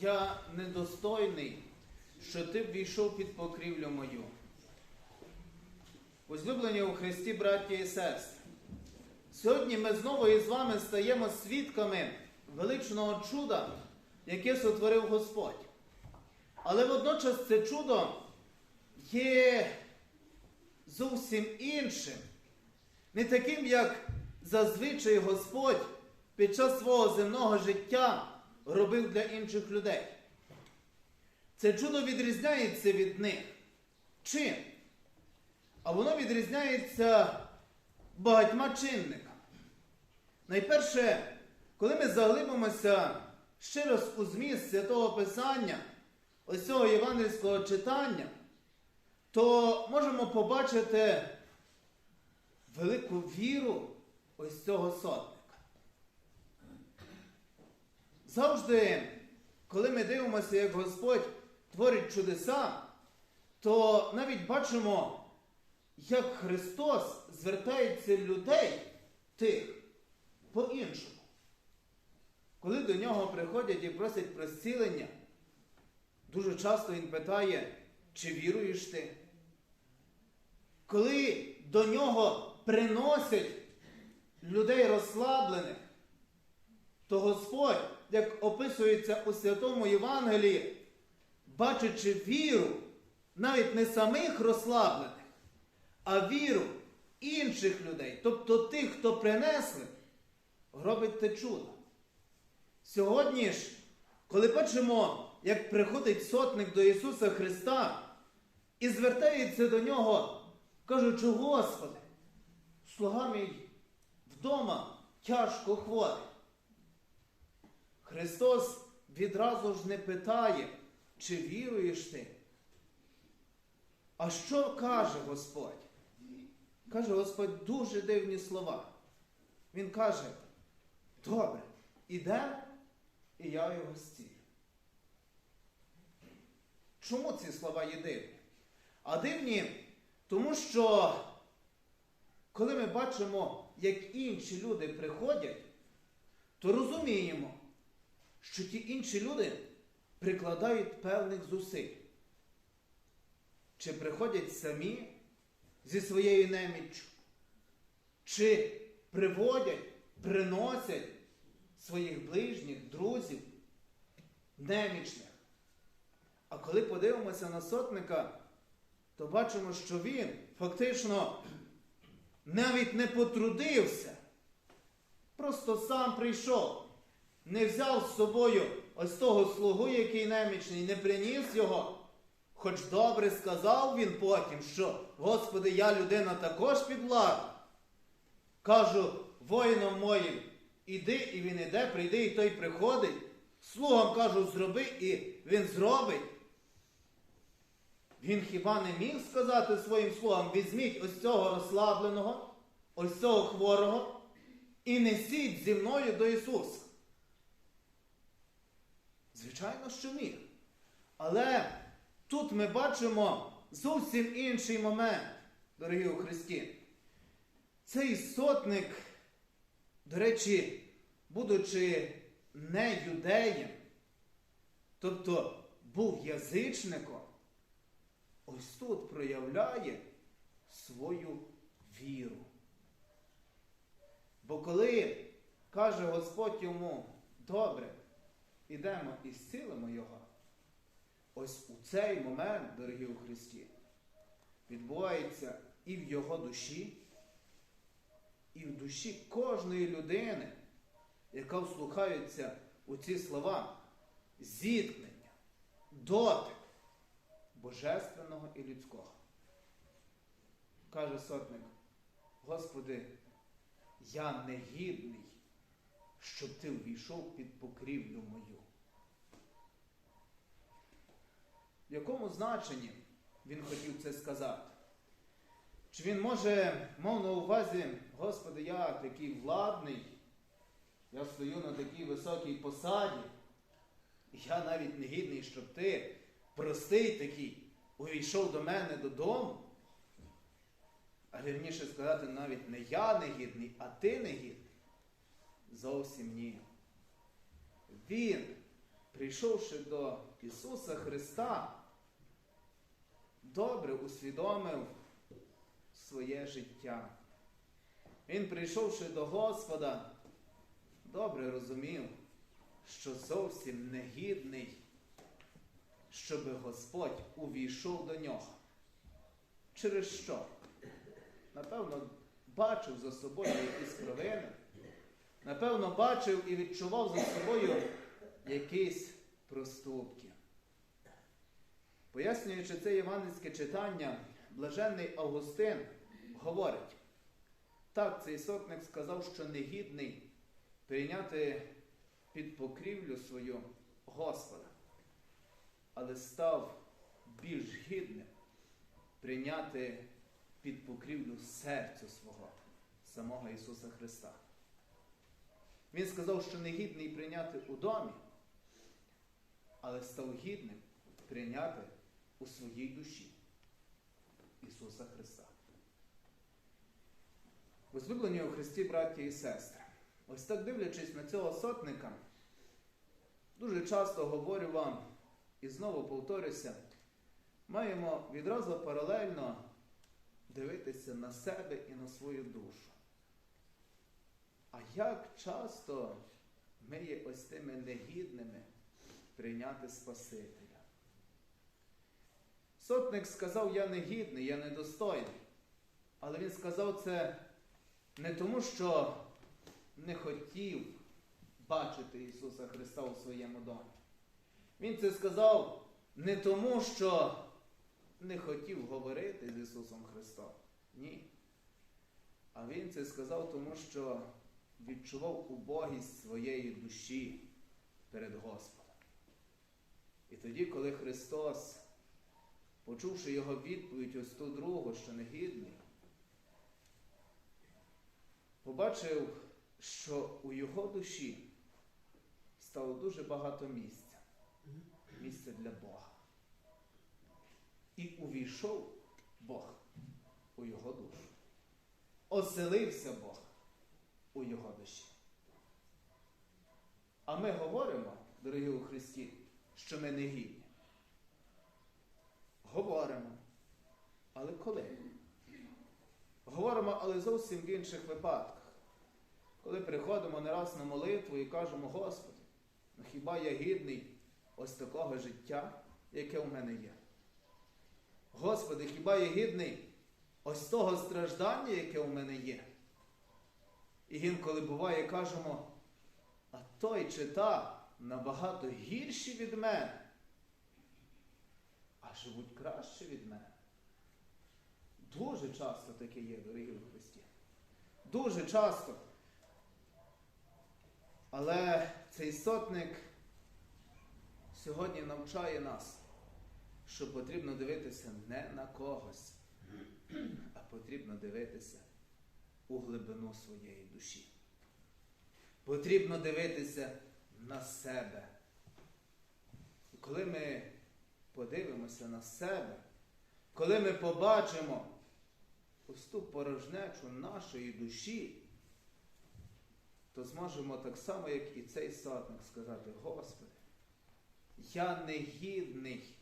Я недостойний, що Ти ввійшов під покрівлю мою. Возлюблені у Христі, браті і сестри, сьогодні ми знову із вами стаємо свідками величного чуда, яке сотворив Господь. Але водночас це чудо є зовсім іншим, не таким, як зазвичай Господь під час свого земного життя робив для інших людей. Це чудо відрізняється від них. Чим? А воно відрізняється багатьма чинниками. Найперше, коли ми заглибимося ще раз у зміст святого Писання, ось цього євангельського читання, то можемо побачити велику віру ось цього сотника. Завжди, коли ми дивимося, як Господь творить чудеса, то навіть бачимо, як Христос звертається людей тих по-іншому. Коли до нього приходять і просять про зцілення, дуже часто він питає, чи віруєш ти? Коли до нього приносять людей розслаблених, то Господь, як описується у Святому Євангелії, бачачи віру навіть не самих розслаблених, а віру інших людей, тобто тих, хто принесли, робить те чудо. Сьогодні ж, коли бачимо, як приходить сотник до Ісуса Христа і звертається до нього, кажучи, Господи, слуга мій вдома тяжко хворий. Христос відразу ж не питає, чи віруєш ти. А що каже Господь? Каже Господь дуже дивні слова. Він каже, добре, іде, і я його зцілю. Чому ці слова є дивні? А дивні, тому що коли ми бачимо, як інші люди приходять, то розуміємо, що ті інші люди прикладають певних зусиль. Чи приходять самі зі своєю неміччю, чи приводять, приносять своїх ближніх, друзів, немічних. А коли подивимося на сотника, то бачимо, що він фактично навіть не потрудився, просто сам прийшов, не взяв з собою ось того слугу, який немічний, не приніс його. Хоч добре сказав він потім, що, Господи, я людина також під владу. Кажу воїнам моїм, іди, і він іде, прийди, і той приходить. Слугам кажу, зроби, і він зробить. Він хіба не міг сказати своїм слугам, візьміть ось цього розслабленого, ось цього хворого, і несіть зі мною до Ісуса. Звичайно, що міг. Але тут ми бачимо зовсім інший момент, дорогі у Христі. Цей сотник, до речі, будучи не юдеєм, тобто був язичником, ось тут проявляє свою віру. Бо коли каже Господь йому, добре, ідемо і зцілимо його, ось у цей момент, дорогі у Христі, відбувається і в його душі, і в душі кожної людини, яка вслухається у ці слова, зіткнення, дотик божественного і людського. Каже сотник, Господи, я негідний, щоб ти увійшов під покрівлю мою. В якому значенні він хотів це сказати? Чи він може, мав на увазі, Господи, я такий владний, я стою на такій високій посаді, я навіть не гідний, щоб ти, простий такий, увійшов до мене додому. А вірніше сказати, навіть не я негідний, а ти негідний. Зовсім ні. він, прийшовши до Ісуса Христа, добре усвідомив своє життя. Він, прийшовши до Господа, добре розумів, що зовсім негідний, щоби Господь увійшов до нього. Через що? Напевно, бачив за собою якісь провини, напевно, бачив і відчував за собою якісь проступки. Пояснюючи це євангельське читання, блаженний Августин говорить, так, цей сотник сказав, що негідний прийняти під покрівлю свою Господа, але став більш гідним прийняти під покрівлю серцю свого, самого Ісуса Христа. Він сказав, що негідний прийняти у домі, але став гідним прийняти у своїй душі Ісуса Христа. Возлюблені у Христі, браті і сестри, ось так дивлячись на цього сотника, дуже часто говорю вам і знову повторюся, маємо відразу паралельно дивитися на себе і на свою душу. А як часто ми є ось тими негідними прийняти Спасителя? Сотник сказав, я негідний, я недостойний. Але він сказав це не тому, що не хотів бачити Ісуса Христа у своєму домі. Він це сказав не тому, що не хотів говорити з Ісусом Христом. Ні. А Він це сказав тому, що відчував убогість своєї душі перед Господом. І тоді, коли Христос, почувши його відповідь ось ту другу, що негідний, побачив, що у його душі стало дуже багато місця. Місце для Бога. І увійшов Бог у його душу. Оселився Бог у його душі. А ми говоримо, дорогі у Христі, що ми не гідні. Говоримо. Але коли? Говоримо, але зовсім в інших випадках. Коли приходимо не раз на молитву і кажемо, Господи, ну хіба я гідний ось такого життя, яке у мене є? Господи, хіба я гідний ось того страждання, яке у мене є? І інколи буває, кажемо, а той чи та набагато гірші від мене, а живуть краще від мене. Дуже часто таке є, дорогі в Христі. Дуже часто. Але цей сотник сьогодні навчає нас, що потрібно дивитися не на когось, а потрібно дивитися у глибину своєї душі. Потрібно дивитися на себе. І коли ми подивимося на себе, коли ми побачимо ось ту порожнечу нашої душі, то зможемо так само, як і цей сотник, сказати, Господи, я негідний.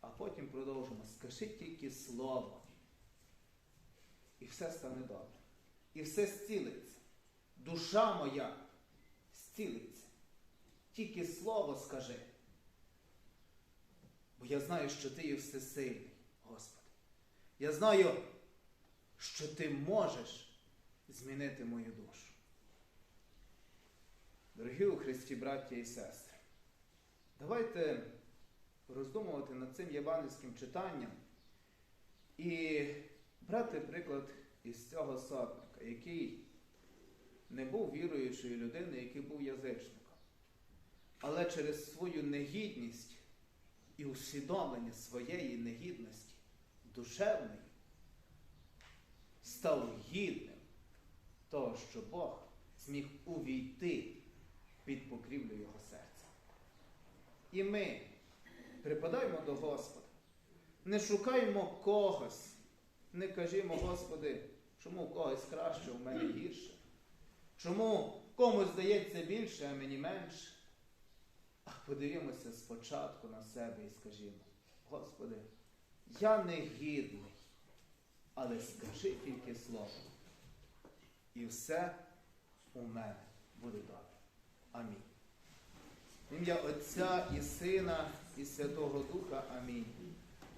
А потім продовжимо, скажи тільки слово. І все стане добре. І все зцілиться. Душа моя зцілиться. Тільки слово скажи. Бо я знаю, що ти є всесильний, Господи. Я знаю, що ти можеш змінити мою душу. Дорогі у Христі, браття і сестри, давайте роздумувати над цим євангельським читанням і брати приклад із цього сотника, який не був віруючою людиною, який був язичником. Але через свою негідність і усвідомлення своєї негідності душевної став гідним того, що Бог зміг увійти під покрівлю його серця. І ми припадаємо до Господа, не шукаємо когось, не кажімо, Господи, чому у когось краще, у мене гірше. Чому комусь здається більше, а мені менше. А подивімося спочатку на себе і скажімо, Господи, я не гідний, але скажи тільки слово. І все у мене буде добре. Амінь. В Ім'я Отця і Сина, і Святого Духа. Амінь.